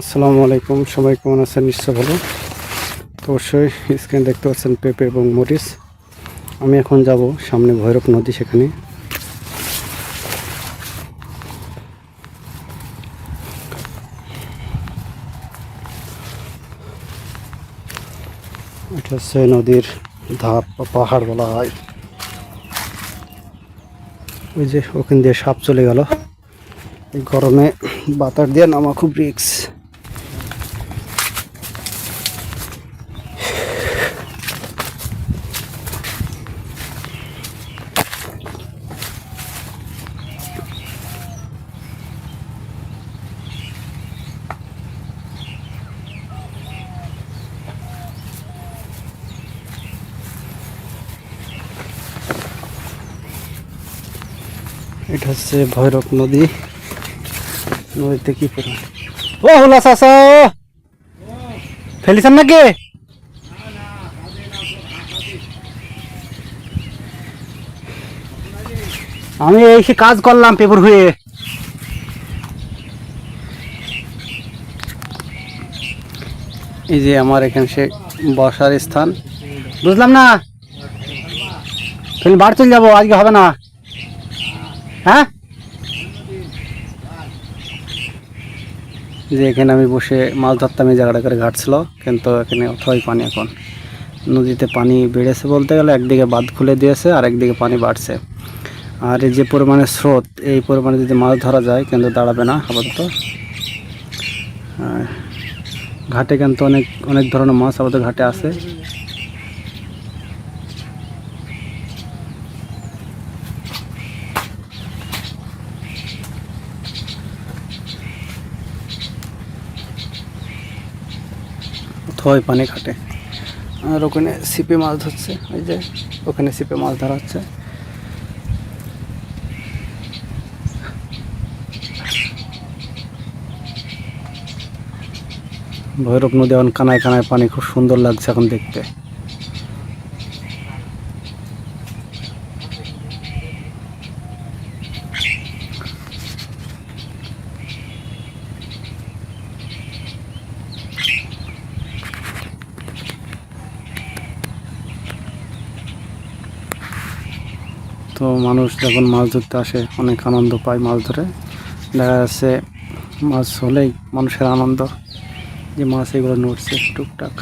আসসালামু আলাইকুম। সবাই কেমন আছেন? নিশ্চয় ভালো। তো অবশ্যই স্ক্রিনে দেখতে পাচ্ছেন পেঁপে এবং মরিচ। আমি এখন যাব সামনে ভৈরব নদী সেখানে। এটা হচ্ছে নদীর ধাপ বা পাহাড় বলা হয়। ওই যে ওখান দিয়ে সাপ চলে গেল। এই গরমে বাতার দিয়ে নামা খুব রিক্স এটা হচ্ছে ভৈরব নদী। নদীতে কি করে ও, হুলা চাষা ফেলিছেন নাকি? আমি এই কাজ করলাম পেপার হয়ে। এই যে আমার এখানে সে বসার স্থান। বুঝলাম না? বাড়ি চলে যাব, আজকে হবে না। হ্যাঁ? যে এখানে আমি বসে মাছ ধরতাম, এই জায়গাটা করে ঘাটছিল, কিন্তু এখানে অথই পানি এখন। নদীতে পানি বেড়েছে বলতে গেলে, একদিকে বাঁধ খুলে দিয়েছে, আর একদিকে পানি বাড়ছে। আর এই যে পরিমাণে স্রোত, এই পরিমাণে যদি মাছ ধরা যায়, কিন্তু দাঁড়াবে না আপাতত। ঘাটে কিন্তু অনেক অনেক ধরনের মাছ আপাতত ঘাটে আছে। থই পানি ঘাটে আর ওখানে সিপে মাছ ধরছে, ওই যে ওখানে সিপে মাছ ধরা হচ্ছে। ভৈরব নদী এখন কানায় কানায় পানি খুব সুন্দর লাগছে এখন দেখতে। তো মানুষ যখন মাছ ধরতে আসে, অনেক আনন্দ পায় মাছ ধরে। দেখা যাচ্ছে মাছ হলেই মানুষের আনন্দ যে মাছ এগুলো নড়ছে টুকটাক।